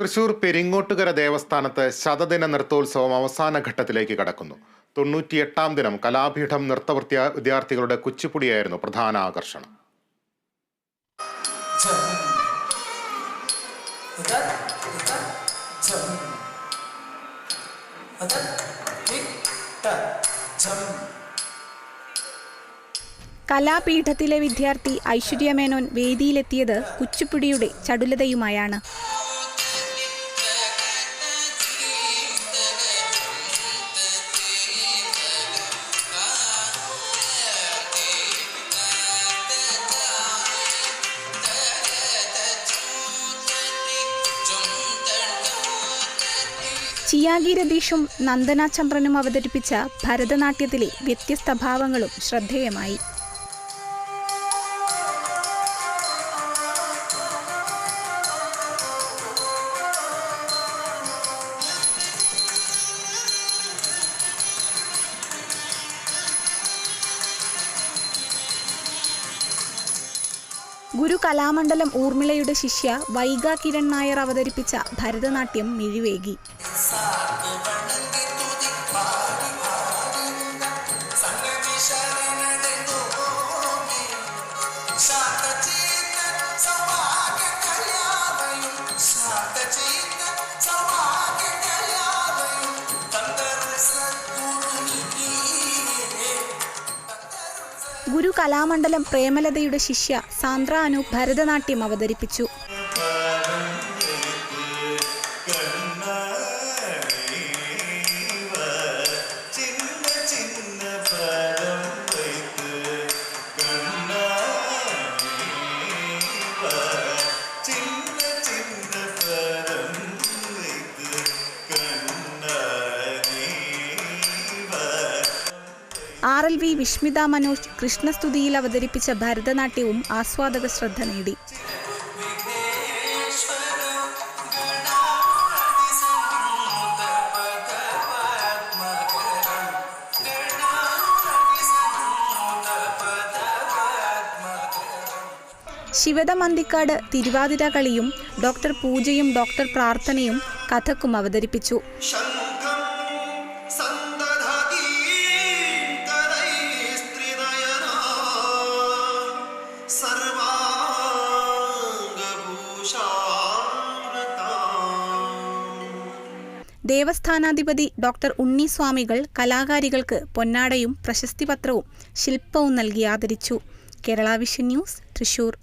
തൃശൂർ പെരിങ്ങോട്ടുകര ദേവസ്ഥാനത്ത് ശതദിന നൃത്തോത്സവം അവസാന ഘട്ടത്തിലേക്ക് കടക്കുന്നു. തൊണ്ണൂറ്റിയെട്ടാം ദിനം കലാപീഠം നൃത്ത വിദ്യാർത്ഥികളുടെ കുച്ചിപ്പുടിയായിരുന്നു പ്രധാന ആകർഷണം. കലാപീഠത്തിലെ വിദ്യാർത്ഥി ഐശ്വര്യമേനോൻ വേദിയിലെത്തിയത് കുച്ചിപ്പുടിയുടെ ചടുലതയുമായാണ്. ചിയാഗി രതീഷും നന്ദന ചന്ദ്രനും അവതരിപ്പിച്ച ഭരതനാട്യത്തിലെ വ്യത്യസ്ത ഭാവങ്ങളും ശ്രദ്ധേയമായി. ഗുരു കലാമണ്ഡലം ഊർമിളയുടെ ശിഷ്യ വൈഗ കിരൺ നായർ അവതരിപ്പിച്ച ഭരതനാട്യം മിഴിവേകി. ഗുരു കലാമണ്ഡലം പ്രേമലതയുടെ ശിഷ്യ സാന്ദ്ര അനു ഭരതനാട്യം അവതരിപ്പിച്ചു. വി വിഷ്മിത മനോജ് കൃഷ്ണസ്തുതിയിൽ അവതരിപ്പിച്ച ഭരതനാട്യവും ആസ്വാദക ശ്രദ്ധ നേടി. ശിവദ മന്തിക്കാട് തിരുവാതിര കളിയും ഡോക്ടർ പൂജയും ഡോക്ടർ പ്രാർത്ഥനയും കഥക്കും അവതരിപ്പിച്ചു. ദേവസ്ഥാനാധിപതി ഡോക്ടർ ഉണ്ണി സ്വാമികൾ കലാകാരികൾക്ക് പൊന്നാടയും പ്രശസ്തിപത്രവും ശില്പവും നൽകി ആദരിച്ചു. Kerala vision news Thrissur.